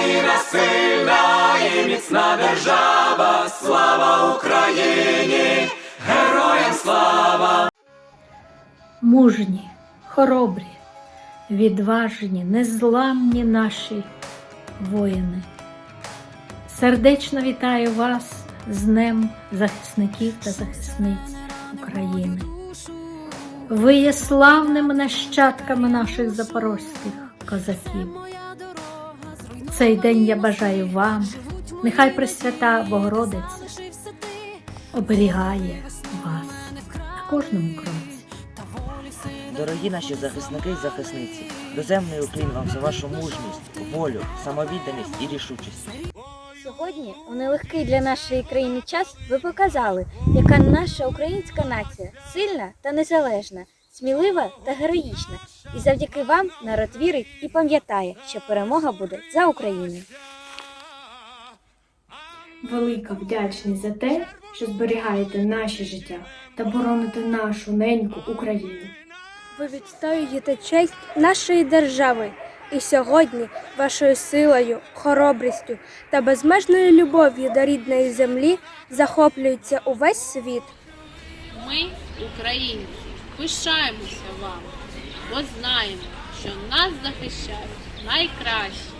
Україна сильна і міцна держава, слава Україні, героям слава! Мужні, хоробрі, відважні, незламні наші воїни. Сердечно вітаю вас з Днем захисників та захисниць України. Ви є славними нащадками наших запорозьких козаків. Цей день я бажаю вам, нехай Пресвята Богородиця оберігає вас на кожному кроці. Дорогі наші захисники і захисниці, доземний уклін вам за вашу мужність, волю, самовідданість і рішучість. Сьогодні, у нелегкий для нашої країни час, ви показали, яка наша українська нація сильна та незалежна, смілива та героїчна. І завдяки вам народ вірить і пам'ятає, що перемога буде за Україною. Велика вдячність за те, що зберігаєте наші життя та бороните нашу неньку Україну. Ви відстоюєте честь нашої держави. І сьогодні вашою силою, хоробрістю та безмежною любов'ю до рідної землі захоплюється увесь світ. Ми, українці, пишаємося вами, бо знаємо, що нас захищають найкращі.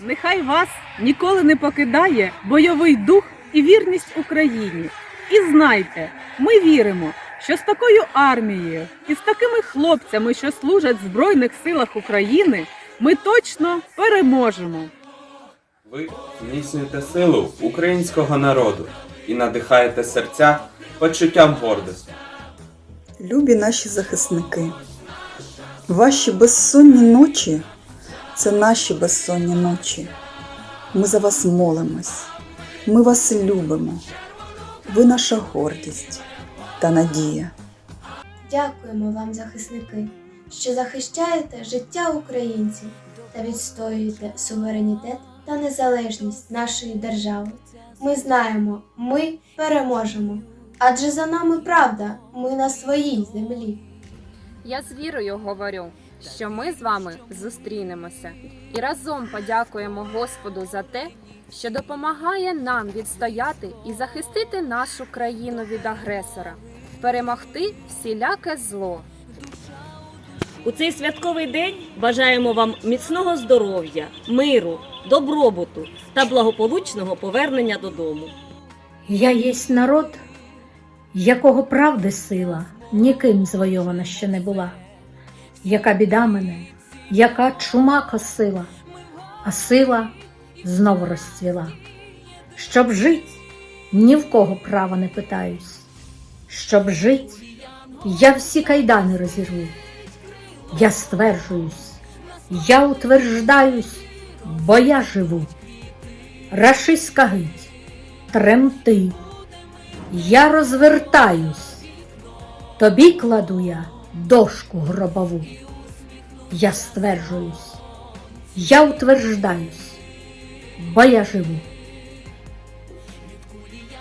Нехай вас ніколи не покидає бойовий дух і вірність Україні. І знайте, ми віримо, що з такою армією і з такими хлопцями, що служать в Збройних силах України, ми точно переможемо. Ви зміцнюєте силу українського народу і надихаєте серця почуттям гордості. Любі наші захисники, ваші безсонні ночі це наші безсонні ночі. Ми за вас молимось, ми вас любимо. Ви наша гордість та надія. Дякуємо вам, захисники, що захищаєте життя українців та відстоюєте суверенітет та незалежність нашої держави. Ми знаємо, ми переможемо, адже за нами правда, ми на своїй землі. Я з вірою говорю, що ми з вами зустрінемося і разом подякуємо Господу за те, що допомагає нам відстояти і захистити нашу країну від агресора, перемогти всіляке зло. У цей святковий день бажаємо вам міцного здоров'я, миру, добробуту та благополучного повернення додому. Я єсть народ, якого правди сила ніким звойована ще не була. Яка біда мене, яка чума косила, а сила знову розцвіла. Щоб жить, ні в кого права не питаюсь. Щоб жить, я всі кайдани розірву. Я стверджуюсь, я утверждаюсь, бо я живу. Рашиська гить, тремти, я розвертаюсь, тобі кладу я дошку гробову. Я стверджуюсь, я утверждаюсь, бо я живу.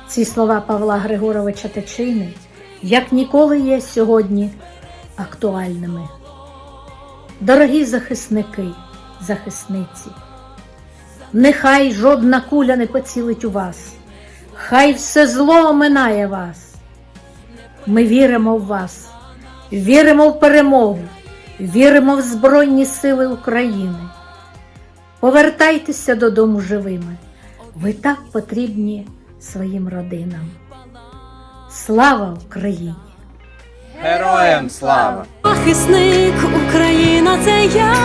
Ці слова Павла Григоровича Тичини як ніколи є сьогодні актуальними. Дорогі захисники, захисниці, нехай жодна куля не поцілить у вас, хай все зло оминає вас. Ми віримо в вас, віримо в перемогу, віримо в Збройні Сили України. Повертайтеся додому живими. Ви так потрібні своїм родинам. Слава Україні! Героям слава! Захисник Україна, це я.